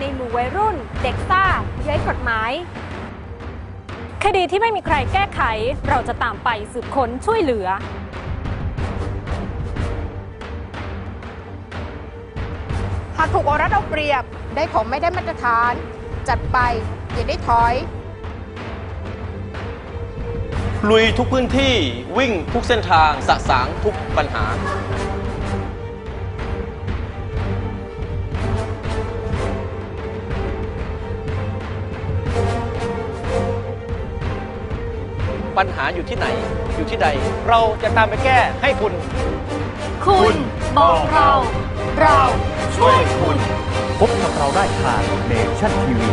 ในหมู่วัยรุ่น เด็กซ่าเย้ยกฎหมาย คดีที่ไม่มีใครแก้ไขเราจะตามไปสืบค้นช่วยเหลือ หากถูกเอารัดเอาเปรียบ ได้ของไม่ได้มาตรฐาน จัดไปอย่าได้ถอย ลุยทุกพื้นที่วิ่งทุกเส้นทางสะสางทุกปัญหา ปัญหาอยู่ที่ไหน อยู่ที่ใด เราจะตามไปแก้ให้คุณ คุณบอกเรา เราช่วยคุณ พบกับเราได้ทางเนชั่นทีวี